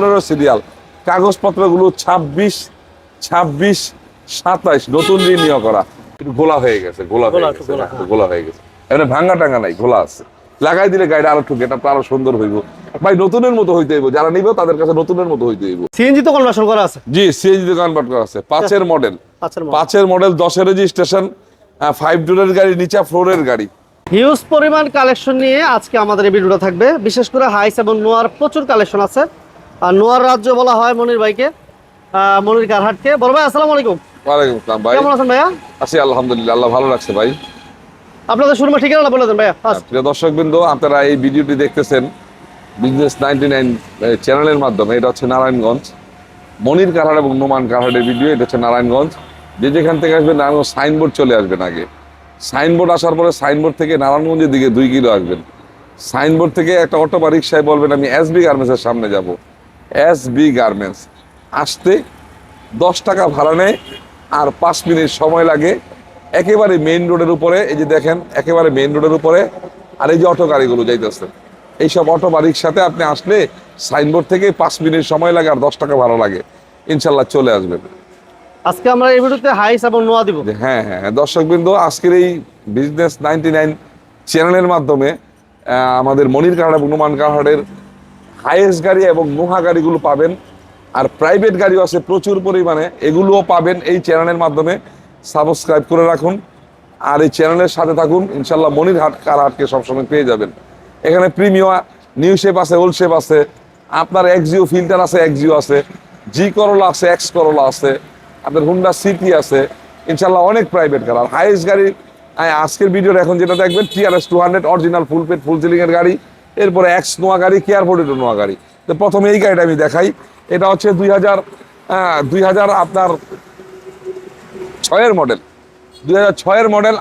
পনেরো সিরিয়াল কাগজপত্রগুলো ছাব্বিশ ছাব্বিশ সাতাইশ নতুন রিনিউ করা। গোলা হয়ে গেছে গোলা হয়ে গোলা, গেছে গোলা, হয়ে গেছে। এখানে ভাঙ্গা টাঙ্গা নাই গোলা আছে। লাগাই দিলে গাড়িটা আরও ঠুকে এটা আরও সুন্দর হইব। ভাই নতুনের মতো হইতে হইব। যারা নিবে তাদের কাছে নতুনের মতো হইতে হইব। সিএনজি তো কনভার্সন করা আছে? জি সিএনজি তো কনভার্ট করা আছে। পাঁচের মডেল পাঁচের পাঁচের মডেল দশের রেজিস্ট্রেশন ফাইভ ডোরের গাড়ি নিচা ফ্লোরের গাড়ি। হিউজ পরিমাণ কালেকশন নিয়ে আজকে আমাদের এই ভিডিওটা থাকবে। বিশেষ করে হাইস এবং নোয়ার প্রচুর কালেকশন আছে। আর নোয়ার রাজ্য বলা হয় মনির ভাইকে মনির কারহাটকে। বড় ভাই আসসালামু আলাইকুম। ওয়ালাইকুম আসসালাম ভাই। কেমন আছেন ভাইয়া? আছি আলহামদুলিল্লাহ আল্লাহ ভালো রাখছে ভাই। আপনাদের শুরুমা ঠিকানা বলে দেন ভাইয়া ফার্স্ট প্রিয় দর্শক বিন্দু আপনারা এই ভিডিওটি দেখতেছেন বিজনেস নাইনটি নাইন চ্যানেলের মাধ্যমে। এটা হচ্ছে নারায়ণগঞ্জ মনির কারহাট এবং নোমান কারহাটের ভিডিও। এটা হচ্ছে নারায়ণগঞ্জ। যে যেখান থেকে আসবেন নারায়ণগঞ্জ সাইনবোর্ড চলে আসবেন আগে। সাইনবোর্ড আসার পরে সাইনবোর্ড থেকে নারায়ণগঞ্জের দিকে দুই কিলো আসবেন। সাইনবোর্ড থেকে একটা অটো বা রিক্সায় বলবেন আমি এস বি গার্মেন্টসের সামনে যাব। এস বি গার্মেন্টস আসতে দশ টাকা ভাড়া নেয় আর পাঁচ মিনিট সময় লাগে। একেবারে মেইন রোডের উপরে এই যে দেখেন একেবারে মেইন রোডের উপরে আর এই যে অটো গাড়িগুলো যাইতেছে। এইসব অটো বা রিক্সাতে আপনি আসলে সাইনবোর্ড থেকে পাঁচ মিনিট সময় লাগে আর দশ টাকা ভাড়া লাগে। ইনশাল্লাহ চলে আসবেন আজকে আমরা এই ভিডিওতে হাইস এবং নোয়া দিব। হ্যাঁ হ্যাঁ দর্শক বিন্দু আজকের এই বিজনেস নাইনটি নাইন চ্যানেলের মাধ্যমে আমাদের মনির কাহাট এবং নুমান কাহাটের হাইয়েস্ট গাড়ি এবং নোহা গাড়িগুলো পাবেন। আর প্রাইভেট গাড়িও আছে প্রচুর পরিমাণে। এগুলোও পাবেন এই চ্যানেলের মাধ্যমে। সাবস্ক্রাইব করে রাখুন। আর এই চ্যানেলের সাথে থাকুন। ইনশাল্লাহ মনির হাট কারহাটকে সবসময় পেয়ে যাবেন। এখানে প্রিমিয়াম নিউ শেপ আছে, ওল্ড শেপ আছে। আপনার এক্সিও ফিল্টার আছে, এক্সিও আছে। জি করলা আছে, এক্স করলা আছে। আপনার হুন্ডা সিটি আছে। ইনশাল্লাহ অনেক প্রাইভেট গাড়ি। আর হাইয়েস্ট গাড়ি আজকের ভিডিওর এখন যেটা দেখবেন TRS two hundred original full paid full ceiling এর গাড়ি। এরপরে এক্স নোয়া গাড়ি কেয়ার ফোর্টিটো নোয়া গাড়ি। তো প্রথমে এই গাড়িটা আমি দেখাই। এটা হচ্ছে দুই হাজার দুই হাজার আপনার ছয়ের মডেল দুই হাজার ছয়ের মডেল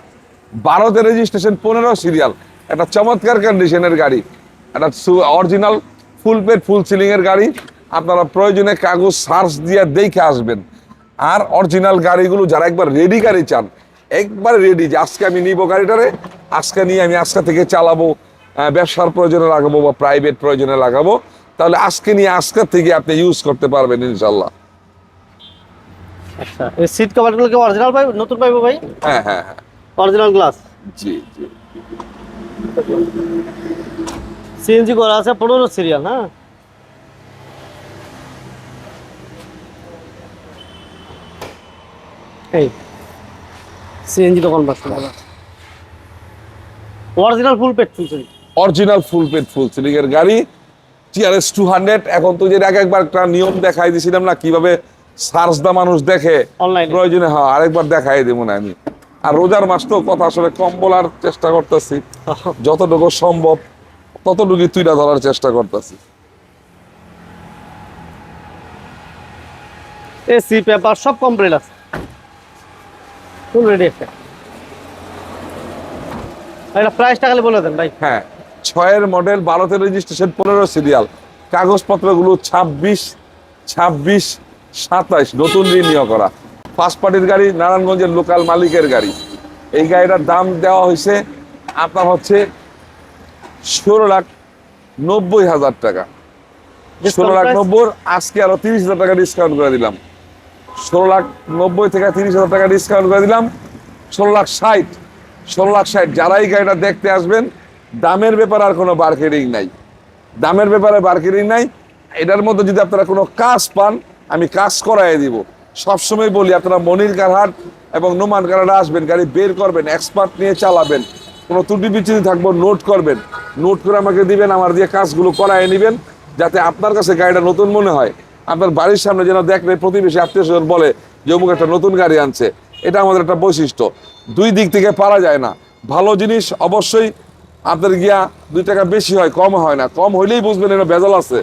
বারোতে রেজিস্ট্রেশন পনেরো সিরিয়াল একটা চমৎকার কন্ডিশনের গাড়ি। একটা অরিজিনাল ফুল পেড ফুল সিলিংয়ের গাড়ি। আপনারা প্রয়োজনে কাগজ, সার্চ দিয়ে দেখে আসবেন। আর অরিজিনাল গাড়িগুলো যারা একবার রেডি গাড়ি চান, একবার রেডি যে আজকে আমি নিব গাড়িটারে, আজকে নিয়ে আমি আজকে থেকে চালাবো। ব্যবসার প্রয়োজনে লাগাবো বা প্রাইভেট প্রয়োজনে লাগাবো তাহলে আজকে নিয়ে আজকে থেকে আপনি ইউজ করতে পারবেন ইনশাল্লাহ আচ্ছা এই সিট কভারগুলো কি অরিজিনাল পাই নতুন পাইবো ভাই? হ্যাঁ হ্যাঁ হ্যাঁ। অরিজিনাল গ্লাস জি জি। সিএনজি করা আছে পনেরো সিরিয়াল হ্যাঁ এই CNG original full paid full original full paid full ceiling এর গাড়ি টিআরএস টু হান্ড্রেড এখন তো যে এক একবার একটা নিয়ম দেখাই দিছিলাম না কীভাবে সার্চ দা মানুষ দেখে। প্রয়োজনে হ্যাঁ আরেকবার দেখাই দেবো না আমি। আর রোজার মাস তো কথা আসলে কম বলার চেষ্টা করতেছি। যতটুকু সম্ভব ততটুকু তুইরা ধরার চেষ্টা করতেছি। এসি পেপার সব কমপ্লিট আছে। ফুল রেডি একটা এটা প্রাইসটা খালি বলে দেন ভাই। হ্যাঁ। ছয়ের মডেল বারোতে রেজিস্ট্রেশন পনেরো সিরিয়াল কাগজপত্রগুলো ছাব্বিশ ছাব্বিশ সাতাইশ নতুন রিনিউ করা। ফার্স্ট পার্টির গাড়ি নারায়ণগঞ্জের লোকাল মালিকের গাড়ি। এই গাড়িটার দাম দেওয়া হয়েছে আপনার হচ্ছে ষোলো লাখ নব্বই হাজার টাকা। ষোলো লাখ নব্বই আজকে আরও তিরিশ হাজার টাকা ডিসকাউন্ট করে দিলাম। ষোলো লাখ নব্বই থেকে তিরিশ হাজার টাকা ডিসকাউন্ট করে দিলাম। ষোলো লাখ ষাট ষোলো লাখ ষাট। যারা এই গাড়িটা দেখতে আসবেন দামের ব্যাপারে আর কোনো মার্কেটিং নাই। দামের ব্যাপারে মার্কেটিং নাই। এটার মধ্যে যদি আপনারা কোনো কাজ পান, আমি কাজ করাই দিব। সবসময় বলি, আপনারা মনির কারহাট এবং নোমান কারহাট আসবেন, গাড়ি বের করবেন, এক্সপার্ট নিয়ে চালাবেন। কোনো ত্রুটি বিচ্ছুতি থাকব, নোট করবেন। নোট করে আমাকে দিবেন, আমার দিয়ে কাজগুলো করাই নেবেন, যাতে আপনার কাছে গাড়িটা নতুন মনে হয়। আপনার বাড়ির সামনে যেন দেখলে প্রতিবেশী আত্মীয় স্বজন বলে যে, অমুক একটা নতুন গাড়ি আনছে। এটা আমাদের একটা বৈশিষ্ট্য। দুই দিক থেকে পারা যায় না। ভালো জিনিস অবশ্যই আপনার গিয়া দুই টাকা বেশি হয় কম হয় না। কম হইলেই বুঝবেন এটা বেজাল আছে।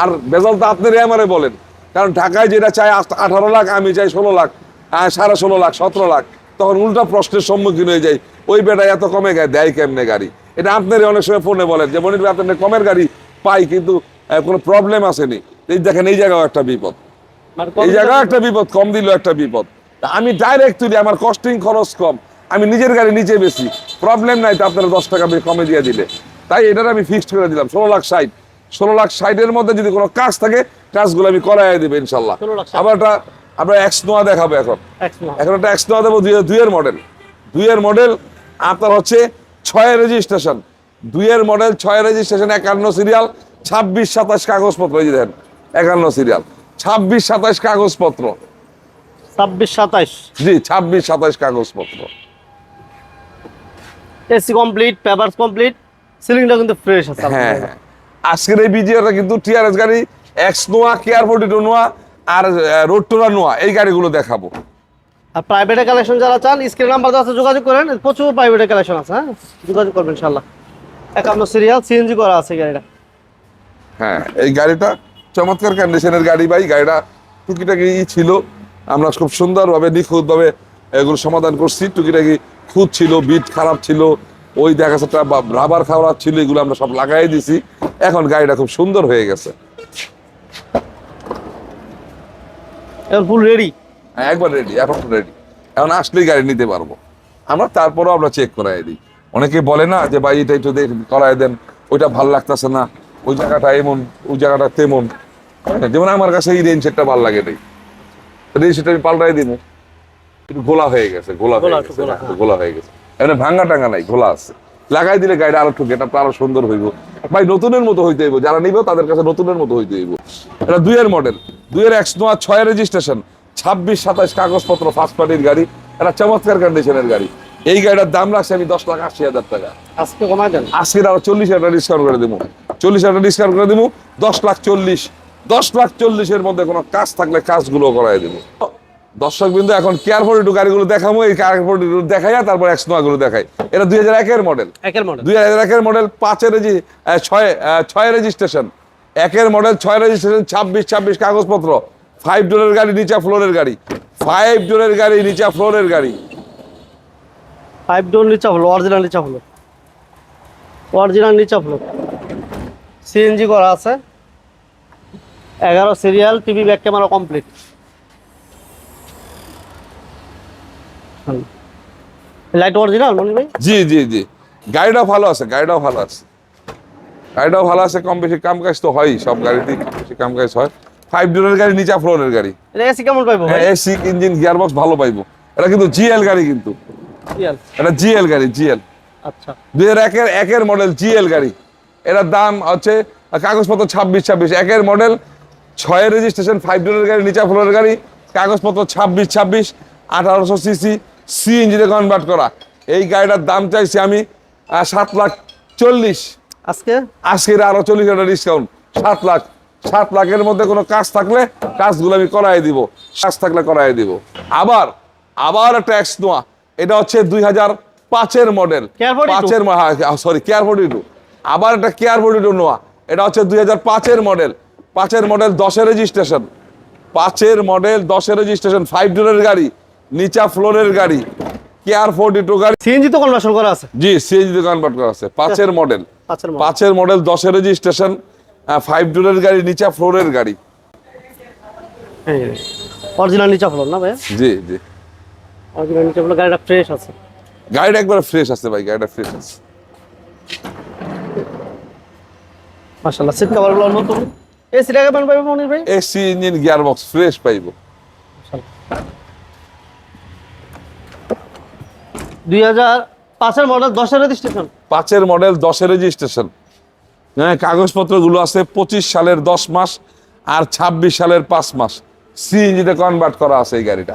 আর বেজাল তো আপনারই আমারে বলেন। কারণ ঢাকায় যেটা চাই আঠারো লাখ আমি চাই ষোলো লাখ সাড়ে ষোলো লাখ সতেরো লাখ তখন উল্টা প্রশ্নের সম্মুখীন হয়ে যাই। ওই বেটা এত কমে গায়ে দেয় কেমনে গাড়ি? এটা আপনারই অনেক সময় ফোনে বলেন যে মনির ভাই, আপনার কমের গাড়ি পাই কিন্তু কোনো প্রবলেম আসেনি। এই দেখেন এই জায়গাও একটা বিপদ। এই জায়গাও একটা বিপদ কম দিলেও একটা বিপদ। আমি ডাইরেক্ট তুলি আমার কস্টিং খরচ কম। আমি নিজের গাড়ি নিচে বেশি প্রবলেম নাই তো আপনারা দশ টাকা কমে দিয়ে দিলে। তাই এটার আমি ফিক্সড করে দিলাম ষোলো লাখ ষাট। ষোলো লাখ ষাটের মধ্যে যদি কোনো কাজ থাকে কাজগুলো আমি করাই দেবো ইনশাল্লাহ। 16 আবার একটা আমরা এক্স নোয়া দেখাবো এখন। এখন একটা এক্স নোয়া দেবো দুই দুইয়ের মডেল দুইয়ের মডেল আপনার হচ্ছে ছয় রেজিস্ট্রেশন দুইয়ের মডেল ছয় রেজিস্ট্রেশন একান্ন সিরিয়াল ছাব্বিশ সাতাশ কাগজপত্র এই যে দেখেন একান্ন সিরিয়াল ছাব্বিশ সাতাশ কাগজপত্র। ছাব্বিশ সাতাইশ জি ছাব্বিশ সাতাশ কাগজপত্র। এসি কমপ্লিট পেপারস কমপ্লিট সিলিংটা কিন্তু ফ্রেশ আছে হ্যাঁ হ্যাঁ। আজকের এই বিজিআরটা কিন্তু টিআরএস গাড়ি X Noah care forty two Noah আর রোড টোরা নোয়া এই গাড়িগুলো দেখাবো। আর প্রাইভেটে কালেকশন যারা চান স্ক্রিন নাম্বার আছে যোগাযোগ করেন। প্রচুর প্রাইভেটে কালেকশন আছে হ্যাঁ? যোগাযোগ করবেন ইনশাল্লাহ একান্ন সিরিয়াল সিএনজি করা আছে গাড়িটা। হ্যাঁ এই গাড়িটা চমৎকার কন্ডিশনের গাড়ি ভাই। গাড়িটা টুকিটাকি ছিল। আমরা খুব সুন্দরভাবে নিখুঁতভাবে এগুলো সমাধান করছি। টুকিটাকি খুঁত ছিল বিট খারাপ ছিল ওই দেখা যাচ্ছে রাবার খাওয়ার ছিল এগুলো আমরা সব লাগাই দিছি। এখন গাড়িটা খুব সুন্দর হয়ে গেছে। এখন ফুল রেডি হ্যাঁ, একবার রেডি এখন রেডি এখন আসলেই গাড়ি নিতে পারব। আমরা তারপরেও আমরা চেক করাই দিই। অনেকে বলে না যে ভাই এটা একটু করাই দেন। ওইটা ভালো লাগতেছে না। ওই জায়গাটা এমন ওই জায়গাটা তেমন। হ্যাঁ, যেমন আমার কাছে এই রেঞ্জ সেটটা ভালো লাগে রেঞ্জ সেটটা আমি পাল্টাই দিব। একটু গোলা হয়ে গেছে গোলা হয়ে গোলা, গেছে গোলা, হয়ে। গেছে। ভাঙ্গা টাঙ্গা নাই গোলা আছে। লাগাই দিলে গাড়িটা আরও একটু গেটআপটা আরও সুন্দর হইব। ভাই নতুনের মতো হইতে হইব যারা নিবে তাদের কাছে নতুনের মতো হইতে হইব। এটা দুইয়ের মডেল দুইয়ের এক্স নোয়া ছয় রেজিস্ট্রেশন ছাব্বিশ সাতাশ কাগজপত্র ফার্স্ট পার্টির গাড়ি এটা চমৎকার কন্ডিশনের গাড়ি। এই গাড়িটার দাম রাখছে আমি দশ লাখ আশি হাজার টাকা। আজকে কমাই দেন। আজকে আরও চল্লিশ হাজার ডিসকাউন্ট করে দেবো। চল্লিশ হাজার ডিসকাউন্ট করে দেবো দশ লাখ চল্লিশ। দশ লাখ চল্লিশের মধ্যে কোনো কাজ থাকলে কাজগুলো করাই দেবো। দর্শক বিন্দু এখন কেয়ার ফোর্টি টু গাড়িগুলো দেখাবো। এই কেয়ার ফোর্টি টু দেখাইয়া তারপর এক্স নোয়াগুলো দেখাই। এটা দুই হাজার একের মডেল একের মডেল দুই হাজার একের মডেল পাঁচের রেজি ছয় ছয় রেজিস্ট্রেশন একের মডেল ছয় রেজিস্ট্রেশন ছাব্বিশ ছাব্বিশ কাগজপত্র। ফাইভ ডোরের গাড়ি নিচা ফ্লোরের গাড়ি। ফাইভ ডোরের গাড়ি নিচা ফ্লোরের গাড়ি। ফাইভ ডোর নিচা হলো অরিজিনাল নিচা অরিজিনাল নিচা হলো সিএনজি করা আছে। এগারো serial TV back camera complete light original Moni ভাই? জি জি জি। গাড়িটাও ভালো আছে গাড়িটাও ভালো আছে। গাড়িটাও ভালো আছে কম বেশি কাম কাজ তো হয়ই সব গাড়িতেই কম বেশি কাম কাজ হয়। ফাইভ ডোরের গাড়ি নিচা ফ্লোরের গাড়ি। এটা এসি কেমন পাইবো ভাই? এসি ইঞ্জিন গিয়ারবক্স ভালো পাইবো। এটা কিন্তু জিএল গাড়ি কিন্তু। সিরিয়াল এটা জিএল গাড়ি জিএল আচ্ছা। দুই হাজার একের একের মডেল জিএল গাড়ি। এটার দাম হচ্ছে কাগজপত্র ছাব্বিশ ছাব্বিশ। একের মডেল ছয়ের রেজিস্ট্রেশন ফাইভ ডোরের গাড়ি নিচা ফ্লোরের গাড়ি কাগজপত্র ছাব্বিশ ছাব্বিশ আঠারোশো সিসি সি ইঞ্জিনে কনভার্ট করা। এই গাড়িটার দাম চাইছি আমি সাত লাখ চল্লিশ। আজকে? আজকের আরও চল্লিশ হাজার ডিসকাউন্ট সাত লাখ। সাত লাখের মধ্যে কোনো কাজ থাকলে কাজগুলো আমি করাই দিব। কাজ থাকলে করাই দিব। আবার আবার একটা এক্স নোয়া। এটা হচ্ছে দুই হাজার পাঁচের মডেল Care 42? পাঁচের সরি কেয়ার ফোর্টি টু আবার একটা কেয়ার ফোর্টি টু নোয়া। এটা হচ্ছে দুই হাজার পাঁচের মডেল পাঁচের মডেল দশের রেজিস্ট্রেশন পাঁচের মডেল দশের রেজিস্ট্রেশন ফাইভ ডোরের গাড়ি। নিচা ফ্লোরের গাড়ি কেয়ার ফোর্টি টু গাড়ি। সিএনজি তো কনভার্সন করা আছে? জি সিএনজি কনভার্ট করা আছে। পাঁচের মডেল পাঁচের মডেল পাঁচের মডেল দশের রেজিস্ট্রেশন ফাইভ ডোরের গাড়ি নিচা ফ্লোরের গাড়ি। অরিজিনাল নিচা ফ্লোর না ভাই জি জি। অরিজিনাল নিচা হলো গাড়িটা ফ্রেশ আছে। গাড়িটা একবার ফ্রেশ আছে ভাই গাড়িটা ফ্রেশ আছে। মাশাআল্লাহ সিট কভারগুলো নতুন। এসি টাকা পান পাইবো মনির ভাই? AC engine gear box fresh পাইবো দুই হাজার পাঁচের মডেল দশের রেজিস্ট্রেশন পাঁচের মডেল দশের রেজিস্ট্রেশন হ্যাঁ কাগজপত্রগুলো আছে পঁচিশ সালের দশ মাস আর ছাব্বিশ সালের পাঁচ মাস। সিএনজিতে কনভার্ট করা আছে এই গাড়িটা।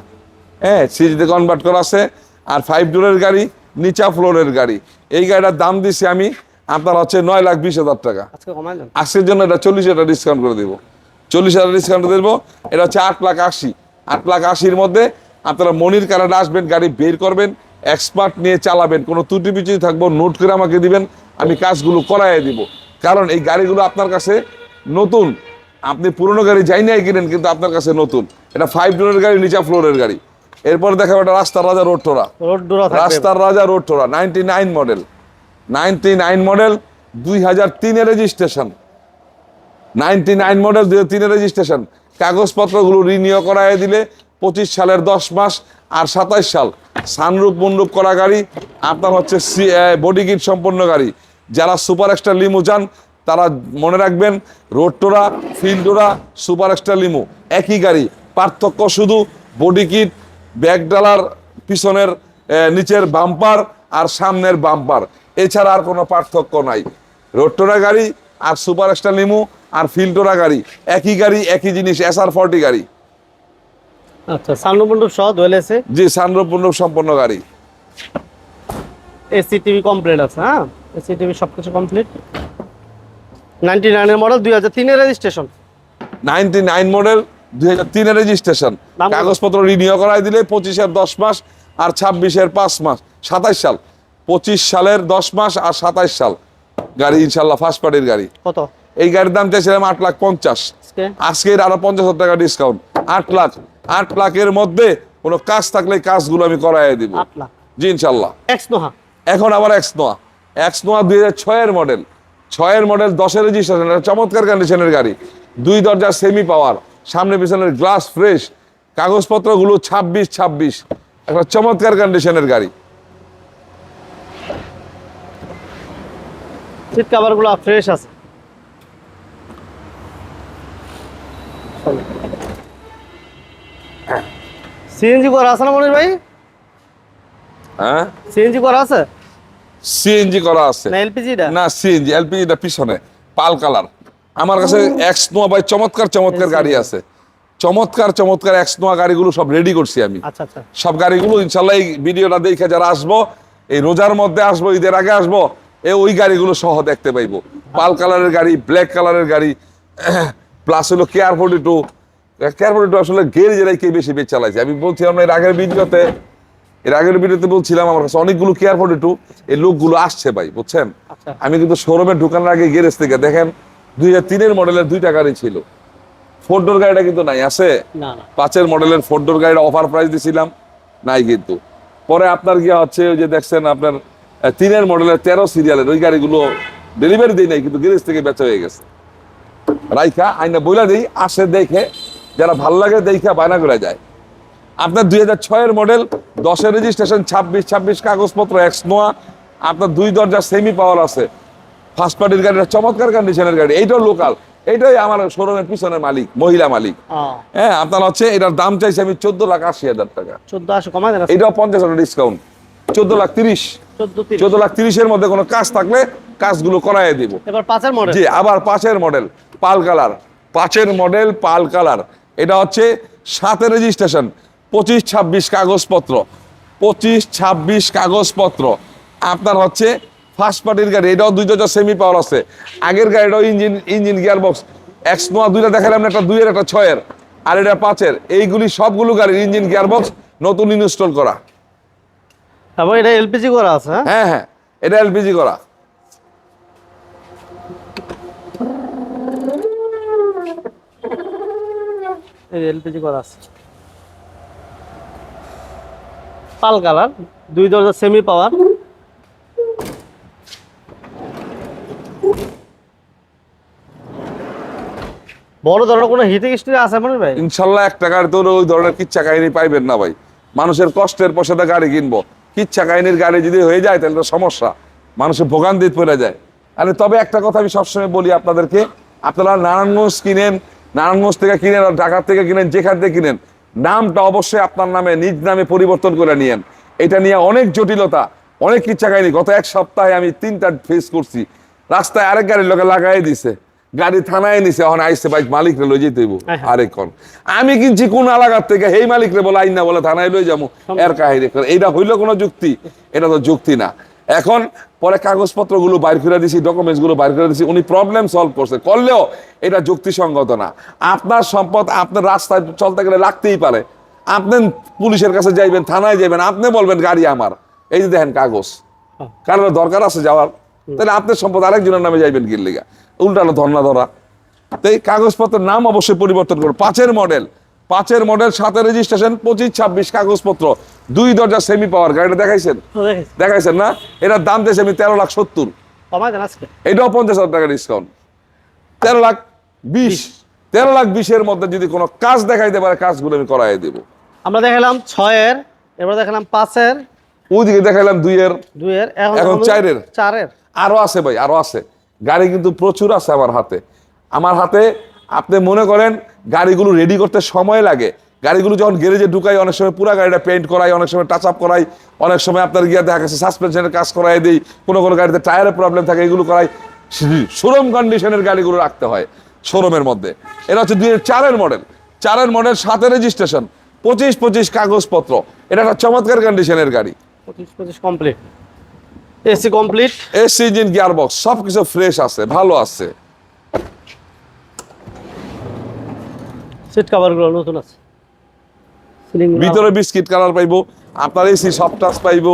হ্যাঁ সিএনজিতে কনভার্ট করা আছে আর ফাইভ ডোরের গাড়ি নিচা ফ্লোরের গাড়ি। এই গাড়িটার দাম দিছি আমি আপনার হচ্ছে নয় লাখ বিশ হাজার টাকা। আজকে কমাই আজকের জন্য এটা চল্লিশ হাজার ডিসকাউন্ট করে দেবো। চল্লিশ হাজার ডিসকাউন্ট দেবো। এটা হচ্ছে আট লাখ আশি। আট লাখ আশির মধ্যে আপনারা মনির কারাটা আসবেন গাড়ি বের করবেন। এক্সপার্ট নিয়ে চালাবেন কোনো ত্রুটি পিছুই থাকব নোট করে আমাকে দিবেন আমি কাজগুলো করাই দিব। কারণ এই গাড়িগুলো আপনার কাছে নতুন। আপনি পুরনো গাড়ি যাই নাই কিনেন কিন্তু আপনার কাছে নতুন। এটা ফাইভ ডোরের গাড়ি নিচা ফ্লোরের গাড়ি। এরপর দেখাবো এটা রাস্তার রাজা রোড টোরা রাস্তার রাজা road টোরা ninety nine model ninety nine model দুই হাজার তিনে রেজিস্ট্রেশন নাইনটি নাইন মডেল দুই হাজার তিনের রেজিস্ট্রেশন কাগজপত্রগুলো রিনিউ করায় দিলে পঁচিশ সালের দশ মাস আর সাতাইশ সাল, সানরূপ মুনরূপ করা গাড়ি আপনার হচ্ছে বডি কিট সম্পন্ন গাড়ি। যারা সুপার এক্সট্রা লিমু চান, তারা মনে রাখবেন রোডটোরা ফিল্ডোরা সুপার এক্সট্রা লিমু, একই গাড়ি। পার্থক্য শুধু বডি কিট ব্যাক ডালার পিছনের নিচের বাম্পার আর সামনের বাম্পার এছাড়া আর কোনো পার্থক্য নাই। রোডটোরা গাড়ি আর সুপার এক্সট্রা লিমু আর ফিল্ডোরা গাড়ি। একই গাড়ি, একই জিনিস এস আর ফর্টি গাড়ি। আচ্ছা সানরুমন্ডপ সহ দোয়েল এসে জি সানরূপ সম্পন্ন গাড়ি। এসি টিভি কমপ্লিট আছে হ্যাঁ? এসি টিভি সব কিছু কমপ্লিট নাইনটি নাইনের মডেল দুই হাজার তিনের রেজিস্ট্রেশন নাইনটি নাইন মডেল দুই হাজার তিনের রেজিস্ট্রেশন কাগজপত্র রিনিউ করাই দিলে পঁচিশের দশ মাস আর ছাব্বিশের পাঁচ মাস। সাতাইশ সাল। পঁচিশ সালের দশ মাস আর সাতাইশ সাল। গাড়ি ইনশাল্লাহ ফার্স্ট পার্টির গাড়ি। কত? এই গাড়ির দাম চাইছিলাম আট লাখ পঞ্চাশ। আজকে? আজকে আরও পঞ্চাশ হাজার টাকা ডিসকাউন্ট আট লাখ। আট লাখের মধ্যে কোনো কাজ থাকলে কাজগুলো আমি করাই দিব। জি ইনশাল্লাহ এখন আবার এক্স নোয়া এক্স নোয়া দুই হাজার ছয়ের মডেল ছয়ের মডেল দশের রেজিস্ট্রেশন এটা চমৎকার কন্ডিশনের গাড়ি। দুই দরজা সেমি পাওয়ার সামনে পিছনের গ্লাস ফ্রেশ কাগজপত্রগুলো ছাব্বিশ ছাব্বিশ। একটা চমৎকার কন্ডিশনের গাড়ি। সিট কাভারগুলো ফ্রেশ আছে। সিএনজি করা আছে না মনির ভাই? হ্যাঁ? সিএনজি করা আছে? সিএনজি করা আছে। না এলপিজিটা? না সিএনজি এলপিজিটা পিছনে পাল কালার। আমার কাছে এক্স নোয়া ভাই চমৎকার চমৎকার গাড়ি আছে। চমৎকার চমৎকার এক্স নোয়া গাড়িগুলো সব রেডি করছি আমি। আচ্ছা আচ্ছা। সব গাড়িগুলো ইনশাল্লাহ এই ভিডিওটা দেখে যারা আসব এই রোজার মধ্যে আসব ঈদের আগে আসব এ ওই গাড়িগুলো সহ দেখতে পাইবো। পাল কালারের গাড়ি ব্ল্যাক কালারের গাড়ি প্লাস হলো care forty two care forty two আসলে গ্যারেজের কে বেশি চালাইছে? আমি বলছিলাম না এর আগের ভিডিওতে এর আগের ভিডিওতে বলছিলাম আমার কাছে অনেকগুলো কেয়ার এই লোকগুলো আসছে ভাই বুঝছেন? আচ্ছা। আমি কিন্তু শোরুমে ঢুকানোর আগে গ্যারেজ থেকে দেখেন দুই হাজার তিনের মডেলের দুইটা গাড়ি ছিল। ফোর ডোর গাড়িটা কিন্তু নাই আছে? পাঁচের মডেলের ফোর ডোর গাড়িটা অফার প্রাইস দিছিলাম নাই কিন্তু। পরে আপনার গিয়া হচ্ছে ওই যে দেখছেন আপনার তিনের মডেলের তেরো সিরিয়ালের ওই গাড়িগুলো ডেলিভারি দিই নাই কিন্তু গ্যারেজ থেকে বেচা হয়ে গেছে। রাইখা আইনা বইলা দিই আসে দেখে যারা ভালো লাগে দেখা বায়না করে যায়। আপনার দুই হাজার ছয়ের মডেল দশের রেজিস্ট্রেশন ছাব্বিশ ছাব্বিশ কাগজপত্র এক্স নোয়া। আপনার দুই দরজা সেমি পাওয়ার আছে। ফার্স্ট পার্টির গাড়িটা চমৎকার কন্ডিশনের গাড়ি এইটাও লোকাল এইটাই আমার শোরুমের পিছনের মালিক মহিলা মালিক। হ্যাঁ আপনার হচ্ছে এটার দাম চাইছি আমি চোদ্দ লাখ আশি হাজার টাকা। চোদ্দ আসো কমাই এটাও পঞ্চাশ হাজার ডিসকাউন্ট চোদ্দ লাখ তিরিশ। চোদ্দ তিরিশ। চোদ্দ লাখ তিরিশের মধ্যে কোনো কাজ থাকলে কাজগুলো করাই দিব। এবার পাঁচের মডেল জি আবার পাঁচের মডেল পাল কালার। পাঁচের মডেল পাল কালার। এটা হচ্ছে সাতের রেজিস্ট্রেশন পঁচিশ ছাব্বিশ কাগজপত্র। পঁচিশ ছাব্বিশ কাগজপত্র। আপনার হচ্ছে ফার্স্ট পার্টির গাড়ি এটাও দুই দরজা সেমি পাওয়ার আছে। আগের গাড়িটাও engine engine gear box X Noah দুইটা দেখালাম একটা দুইয়ের একটা ছয়ের। আর এটা পাঁচের। এইগুলি সবগুলো গাড়ির ইঞ্জিন গিয়ার বক্স নতুন ইনস্টল করা। এবং এটা এলপিজি করা আছে হ্যাঁ? হ্যাঁ হ্যাঁ। এটা এলপিজি করা। এলপিজি করা আছে। পাল কালার, দুই দরজা সেমি পাওয়ার বড় ধরনের কোনো হিটিং স্ট্রি আছে মনে ভাই? ইনশাল্লাহ একটা গাড়িতে ওই ধরনের কিচ্ছা কাহিনী পাইবেন না ভাই। মানুষের কষ্টের পয়সাতে গাড়ি কিনবো। কিচ্ছা কাহিনীর গাড়ি যদি হয়ে যায় তাহলে তো সমস্যা। মানুষের ভোগান্তিত পড়ে যায়। আরে তবে একটা কথা আমি সবসময় বলি আপনাদেরকে, আপনারা নারায়ণগঞ্জ কিনেন নারায়ণগঞ্জ থেকে কিনেন আর ঢাকা থেকে কিনেন যেখান থেকে কিনেন নামটা অবশ্যই আপনার নামে নিজ নামে পরিবর্তন করে নিয়েন। এটা নিয়ে অনেক জটিলতা অনেক কিচ্ছা কাহিনী গত এক সপ্তাহে আমি তিনটা ফেস করছি। রাস্তায় আরেক গাড়ির লোকে লাগাই দিছে। গাড়ি থানায় নিছে এখন আইসে বাইক মালিক রে লই যেতে হইব। হ্যাঁ, হ্যাঁ। আরেক কোন। আমি কিনছি কোন এলাকার থেকে হেই মালিক রে বলে আইন না বলে থানায় লই যাব। এর কাহিনী। এইটা হইল কোনো যুক্তি এটা তো যুক্তি না। এখন পরে কাগজপত্রগুলো বাইর করে দিছি ডকুমেন্টসগুলো বাইর করে দিছি উনি প্রবলেম সলভ করছে। করলেও এটা যুক্তিসঙ্গত না। আপনার সম্পদ আপনার রাস্তায় চলতে গেলে লাগতেই পারে। আপনি পুলিশের কাছে যাইবেন থানায় যাবেন আপনি বলবেন গাড়ি আমার। এই যে দেখেন কাগজ। হ্যাঁ। কারণ দরকার আছে যাওয়ার তাহলে আপনার সম্পদ আরেকজনের নামে যাইবেন গিল্লিগা উল্টানো ধর্না ধরা। তো এই কাগজপত্রের নাম অবশ্যই পরিবর্তন করো পাঁচের মডেল পাঁচের মডেল সাথে রেজিস্ট্রেশন পঁচিশ ছাব্বিশ কাগজপত্র। দুই দরজা সেমি পাওয়ার গাড়িটা দেখাইছেন? দেখাইছেন না? এটার দাম দিয়েছে আমি তেরো লাখ সত্তর। আজকে? এটাও পঞ্চাশ হাজার টাকা ডিসকাউন্ট তেরো লাখ বিশ। তেরো লাখ বিশের মধ্যে যদি কোনো কাজ দেখাইতে পারে কাজগুলো আমি করাই দেবো। আমরা দেখালাম ছয়ের এবার দেখালাম পাঁচের। ওইদিকে দেখাইলাম দুইয়ের। দুইয়ের এখন চারের। চারের। আরও আছে ভাই আরও আছে। গাড়ি কিন্তু প্রচুর আছে আমার হাতে। আমার হাতে আপনি মনে করেন গাড়িগুলো রেডি করতে সময় লাগে? গাড়িগুলো যখন গ্যারেজে ঢুকাই অনেক সময় পুরো গাড়িটা পেইন্ট করাই অনেক সময় টাচ আপ করাই অনেক সময় আপনার গিয়ে দেখা গেছে সাসপেনশনের কাজ করাই দিই কোনো কোনো গাড়িতে টায়ারের প্রবলেম থাকে এগুলো করাই। শোরুম কন্ডিশনের গাড়িগুলো রাখতে হয় শোরুমের মধ্যে। এটা হচ্ছে দুই চারের মডেল চারের মডেল সাতের রেজিস্ট্রেশন পঁচিশ পঁচিশ কাগজপত্র। এটা একটা চমৎকার কন্ডিশনের গাড়ি। পঁচিশ পঁচিশ complete AC complete AC engine gear box সব কিছু ফ্রেশ আছে ভালো আছে। সিট কাভারগুলো নতুন আছে। সিলিং ভিতরে বিস্কিট কালার পাইবো আপনার এসি সব টাচ পাইবো।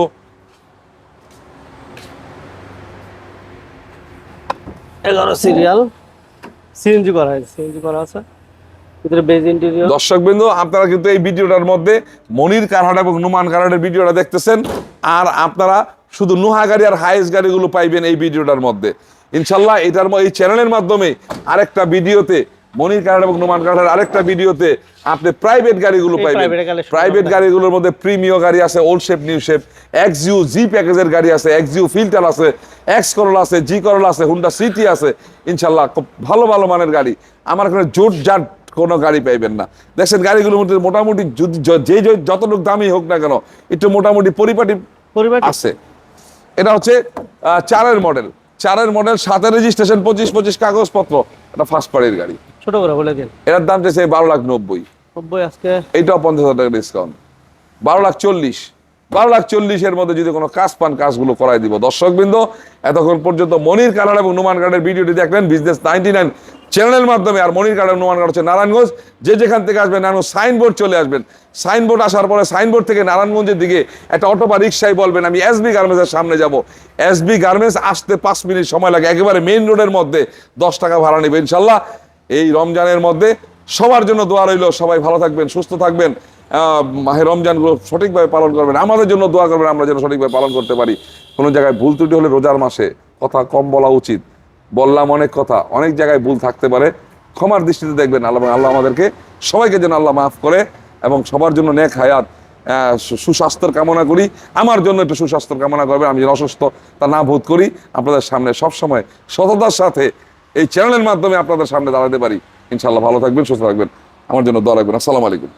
এগারো সিরিয়াল সিএনজি করা আছে সিএনজি করা আছে। আপনারা কিন্তু এই ভিডিওটার মধ্যে মনির কারহাট এবং নুমান কারহাটের ভিডিওটা দেখতেছেন আর আপনারা শুধু নুহা গাড়ি আর হাইস গাড়িগুলো পাইবেন এই ভিডিওটার মধ্যে। ইনশাল্লাহ এটার এই চ্যানেলের মাধ্যমে আরেকটা ভিডিওতে মনির কারহাট এবং নুমান কারহাটের আরেকটা ভিডিওতে আপনি প্রাইভেট গাড়িগুলো পাইবেন। প্রাইভেটগুলো গাড়িগুলোর মধ্যে প্রিমিয় গাড়ি আছে old shape new shape X U G প্যাকেজের গাড়ি আছে এক্সিউ ফিল্টার আছে এক্স করল আছে জি করল আছে হুন্ডা সিটি আছে ইনশাল্লাহ খুব ভালো ভালো মানের গাড়ি। আমার এখানে জোট জাট কোনো গাড়ি পাইবেন না। দেখছেন গাড়িগুলোর মধ্যে মোটামুটি যদি যে যতটুক দামই হোক না কেন একটু মোটামুটি পরিপাটি আছে। এটা হচ্ছে আহ, চারের মডেল চারের মডেল সাতের রেজিস্ট্রেশন পঁচিশ পঁচিশ কাগজপত্র। এটা ফার্স্ট পার্টির গাড়ি। ছোট করে বলে দিন। এটার দাম চাইছে বারো লাখ নব্বই। নব্বই আজকে? এইটাও পঞ্চাশ হাজার টাকা ডিসকাউন্ট বারো লাখ চল্লিশ। বারো লাখ চল্লিশের মধ্যে যদি কোনো কাজ পান কাজগুলো করাই দিব। দর্শক বৃন্দ এতক্ষণ পর্যন্ত মনির কালার এবং নুমান কার্ডের ভিডিওটি দেখলেন বিজনেস নাইনটি নাইন চ্যানেলের মাধ্যমে। আর মনির কার্ড নুমান কার্ড হচ্ছে নারায়ণগঞ্জ। যে যেখান থেকে আসবেন নারায়ণগঞ্জ সাইনবোর্ড চলে আসবেন। সাইনবোর্ড আসার পরে সাইনবোর্ড থেকে নারায়ণগঞ্জের দিকে একটা অটো বা রিক্সায় বলবেন আমি এসবি গার্মেন্টসের সামনে যাব। এসবি গার্মেন্টস আসতে পাঁচ মিনিট সময় লাগে। একেবারে মেইন রোডের মধ্যে দশ টাকা ভাড়া নেবে ইনশাল্লাহ। এই রমজানের মধ্যে সবার জন্য দোয়া রইল। সবাই ভালো থাকবেন, সুস্থ থাকবেন। মাহে রমজানগুলো সঠিকভাবে পালন করবেন। আমাদের জন্য দোয়া করবেন, আমরা যেন সঠিকভাবে পালন করতে পারি। কোনো জায়গায় ভুল ত্রুটি হলে রোজার মাসে কথা কম বলা উচিত। বললাম অনেক কথা, অনেক জায়গায় ভুল থাকতে পারে। ক্ষমার দৃষ্টিতে দেখবেন, আল্লাহ আল্লাহ আমাদেরকে সবাইকে যেন আল্লাহ মাফ করে এবং সবার জন্য নেক হায়াত সুস্বাস্থ্যের কামনা করি। আমার জন্য একটু সুস্বাস্থ্যের কামনা করবেন, আমি যেন অসুস্থ তা না বোধ করি। আপনাদের সামনে সবসময় সততার সাথে এই চ্যানেলের মাধ্যমে আপনাদের সামনে দাঁড়াতে পারি। ইনশাল্লাহ ভালো থাকবেন, সুস্থ থাকবেন। আমার জন্য দোয়া রাখবেন। আসসালামু আলাইকুম।